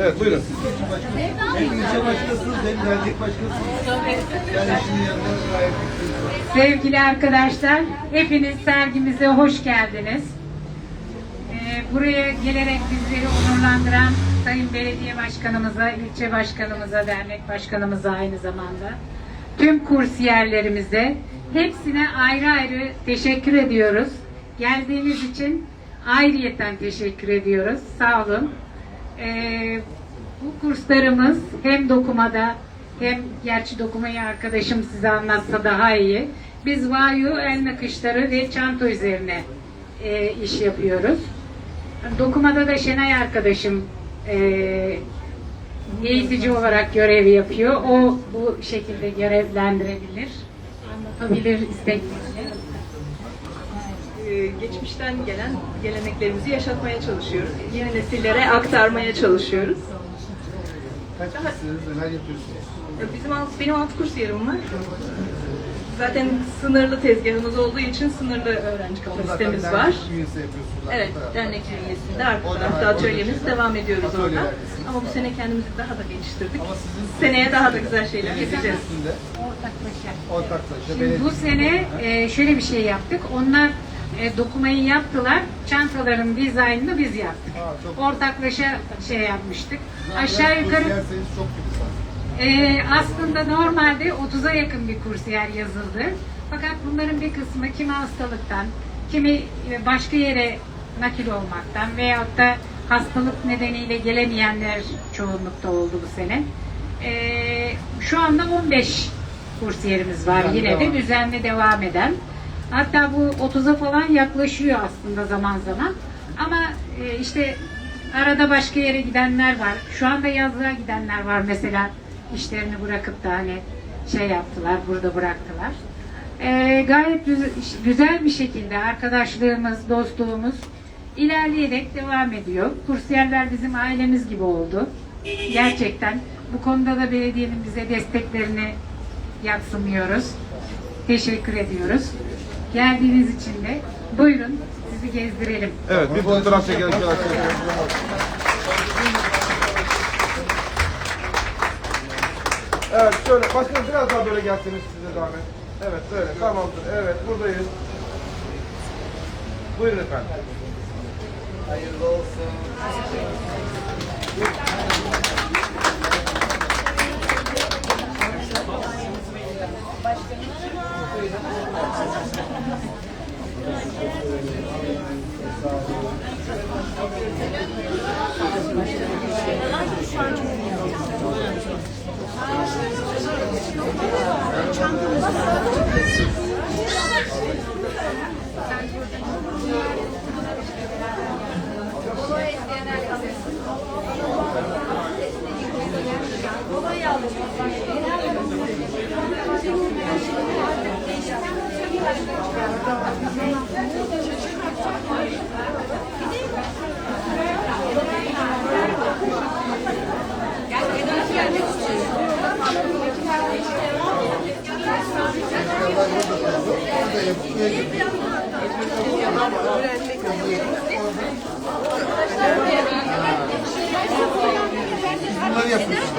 Evet, buyurun. Sevgili arkadaşlar, hepiniz sergimize hoş geldiniz. Ee, buraya gelerek bizleri onurlandıran Sayın Belediye Başkanımıza, ilçe başkanımıza, dernek başkanımıza aynı zamanda, tüm kursiyerlerimize, hepsine ayrı ayrı teşekkür ediyoruz. Geldiğiniz için ayrıyeten teşekkür ediyoruz. Sağ olun. Ee, bu kurslarımız hem dokumada hem gerçi dokumayı arkadaşım size anlatsa daha iyi. Biz vayu, el nakışları ve çanta üzerine e, iş yapıyoruz. Dokumada da Şenay arkadaşım e, eğitici olarak görev yapıyor. O bu şekilde görevlendirebilir. Anlatabilir isteklerini. Ee, geçmişten gelen geleneklerimizi yaşatmaya çalışıyoruz. Yeni nesillere aktarmaya çalışıyoruz. kaç kişisiniz, neler yapıyorsunuz? Ee, Bizim alt, benim alt kurs yerim var. Zaten sınırlı tezgahımız olduğu için sınırlı öğrenci kapasitemiz var. Evet, dernek üyesinde arka tarafta atölyemiz devam ediyoruz orada. Ama bu sene kendimizi daha da geliştirdik. Seneye daha da güzel şeyler yapacağız. Ortaklaşa. ortaklaşa Şimdi bu sene e, şöyle bir şey yaptık. Onlar e, dokumayı yaptılar. Çantaların dizaynını biz yaptık. Ortaklaşa şey yapmıştık. Aşağı yukarı çok gibi sanki. e, aslında normalde 30'a yakın bir kursiyer yazıldı. Fakat bunların bir kısmı kimi hastalıktan, kimi e, başka yere nakil olmaktan veyahut da hastalık nedeniyle gelemeyenler çoğunlukta oldu bu sene. E, şu anda 15 kursiyerimiz var Düzenli yine de devam. düzenli devam eden. Hatta bu 30'a falan yaklaşıyor aslında zaman zaman. Ama e, işte arada başka yere gidenler var. Şu anda yazlığa gidenler var mesela işlerini bırakıp da hani şey yaptılar, burada bıraktılar. E, gayet güzel bir şekilde arkadaşlığımız, dostluğumuz ilerleyerek devam ediyor. Kursiyerler bizim ailemiz gibi oldu. Gerçekten bu konuda da belediyenin bize desteklerini yatsımıyoruz. Teşekkür ediyoruz. Geldiğiniz için de buyurun sizi gezdirelim. Evet, bir fotoğraf çekelim. Evet, şöyle. Başkanım biraz daha böyle gelseniz size zahmet. Evet, böyle. Tamamdır. Evet, buradayız. Buyurun efendim. Hayırlı olsun. Bunları yapıyorsunuz. Bunları yapıyoruz.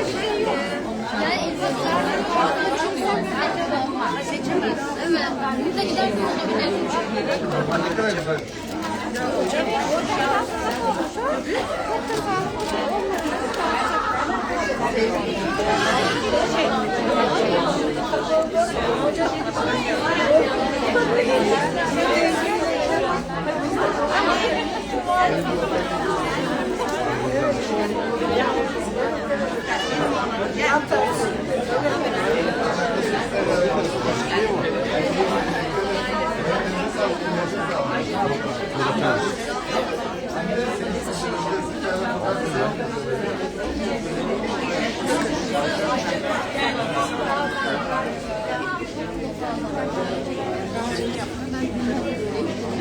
Ne kadar güzel.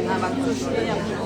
Ha bak dur şuraya yapalım.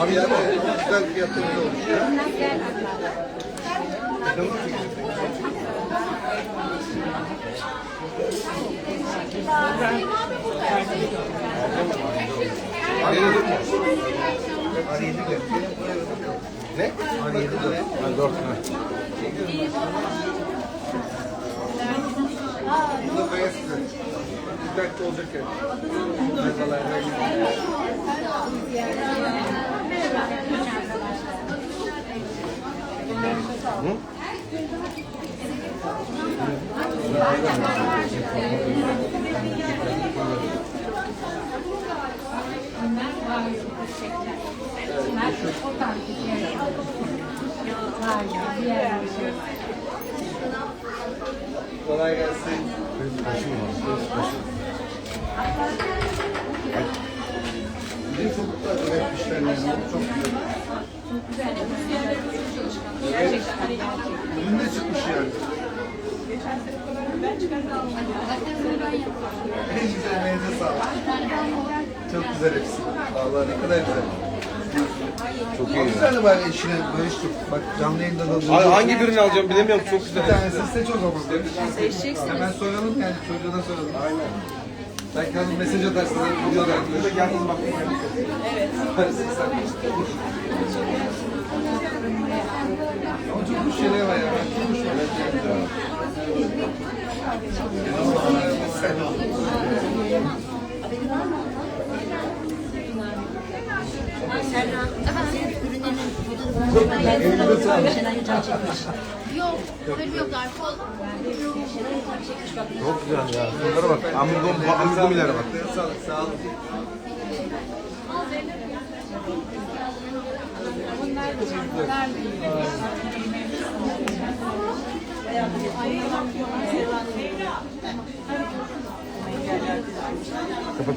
Abi yani güzel fiyatlarımız olmuş? Ne? Arayalım. Ha, dört. Ha. Bu da beyaz kız. Dikkatli olacak yani. Merhabalar. Bunlar otantik yani. Ya, diğer bir şey. Kolay gelsin. Bir de çok da üretmişler yani. Çok güzel. Ürün de çıkmış yani. En güzel meyve sağlık. Çok güzel hepsi. Vallahi ne kadar güzel. Çok iyi. Bir tane var eşine böyle işte bak canlı yayında da Abi hangi birini alacağım bilemiyorum çok güzel. Bir tanesini seç o zaman. Seçeceksiniz. Hemen soralım yani çocuğa da soralım. Aynen. Belki hanım mesaj atarsın, video da yalnız bakmayın. Evet. Ama çok hoş şeyler var ya. Çok Elinde sağlık. Yok, benim yok alkol. Çok güzel ya. Bunlara bak. Amudum, amudumilere bak. Sağlık, sağ olun. Kapat.